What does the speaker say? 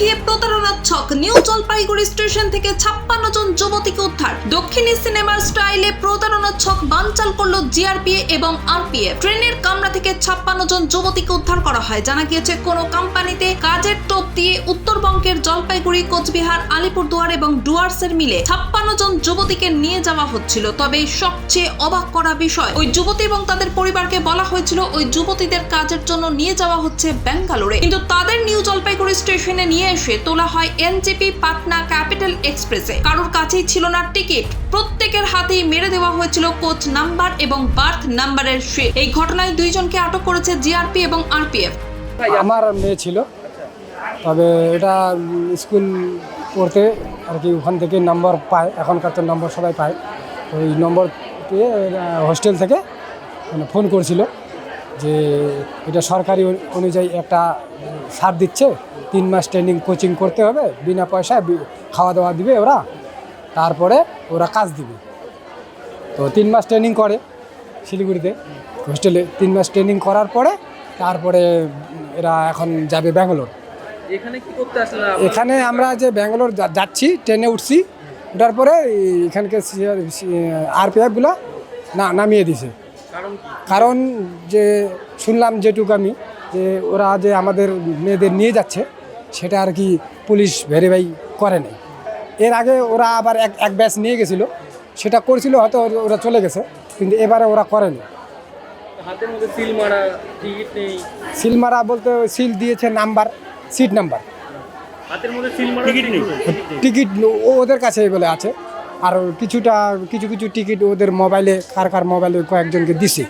দেখিয়ে প্রতারণার ছক নিউ জলপাইগুড়ি স্টেশন থেকে ছাপ্পান্ন জন যুবতীকে উদ্ধার। দক্ষিণী সিনেমার স্টাইলে প্রতারণার ছক বানচাল করল জিআরপিএ এবং আরপিএফ। ট্রেনের কামরা থেকে ছাপ্পান্ন জন যুবতীকে উদ্ধার করা হয়। জানা গিয়েছে, কোনো কোম্পানিতে কাজের টোপ দিয়ে উত্তরবঙ্গের জলপাইগুড়ি, কোচবিহার, আলিপুরদুয়ার এবং ডুয়ার্সের মিলে ছাপ্পান্ন জন যুবতীকে নিয়ে যাওয়া হচ্ছিল। তবে সবচেয়ে অবাক করা বিষয়, ওই যুবতী এবং তাদের পরিবারকে বলা হয়েছিল, ওই যুবতীদের কাজের জন্য নিয়ে যাওয়া হচ্ছে ব্যাঙ্গালোরে। কিন্তু তাদের নিউ জলপাইগুড়ি স্টেশনে নিয়ে এসে তোলা হয় এনজেপি পাটনা ক্যাপিটাল এক্সপ্রেসে। কারোর কাছেই ছিল না টিকিট। প্রত্যেকের হাতেই মেরে দেওয়া হয়েছিল কোচ নাম্বার এবং বার্থ নাম্বারের শীট এই ঘটনায় দুইজনকে আটক করেছে জিআরপি এবং আরপিএফ। আমার মেয়ে ছিল। তবে এটা স্কুল পড়তে আর কি ওখান থেকে নম্বর পায়, এখনকার তো নম্বর সবাই পায়। ওই নম্বর পেয়ে হোস্টেল থেকে মানে ফোন করছিল। যে এটা সরকারি অনুযায়ী একটা সার দিচ্ছে তিন মাস ট্রেনিং কোচিং করতে হবে বিনা পয়সায় খাওয়া দাওয়া দিবে ওরা তারপরে ওরা কাজ দিবে। তো তিন মাস ট্রেনিং করে শিলিগুড়িতে। হোস্টেলে তিন মাস ট্রেনিং করার পরে তারপরে এরা এখন যাবে ব্যাঙ্গালোর। এখানে আমরা যে ব্যাঙ্গালোর যাচ্ছি ট্রেনে উঠছি ওঠার পরে এখানকার আরপিএফগুলো না নামিয়ে দিছে। কারণ যে শুনলাম যেটুকু আমি যে ওরা যে আমাদের মেয়েদের নিয়ে যাচ্ছে সেটা আর কি পুলিশ ভেরিফাই করে নাই। এর আগে ওরা আবার এক এক ব্যাচ নিয়ে গেছিল সেটা করছিল হয়তো ওরা- চলে গেছে কিন্তু এবারে ওরা করেনি। হাতের সিল মারা নেই। সিল বলতে ওই সিল দিয়েছে নাম্বার সিট নাম্বার। হাতের মধ্যে সিল মারা টিকিট টিকিট ও ওদের কাছে বলে আছে। আর কিছুটা কিছু কিছু টিকিট ওদের মোবাইলে কার কার মোবাইলে কয়েকজনকে দিছে।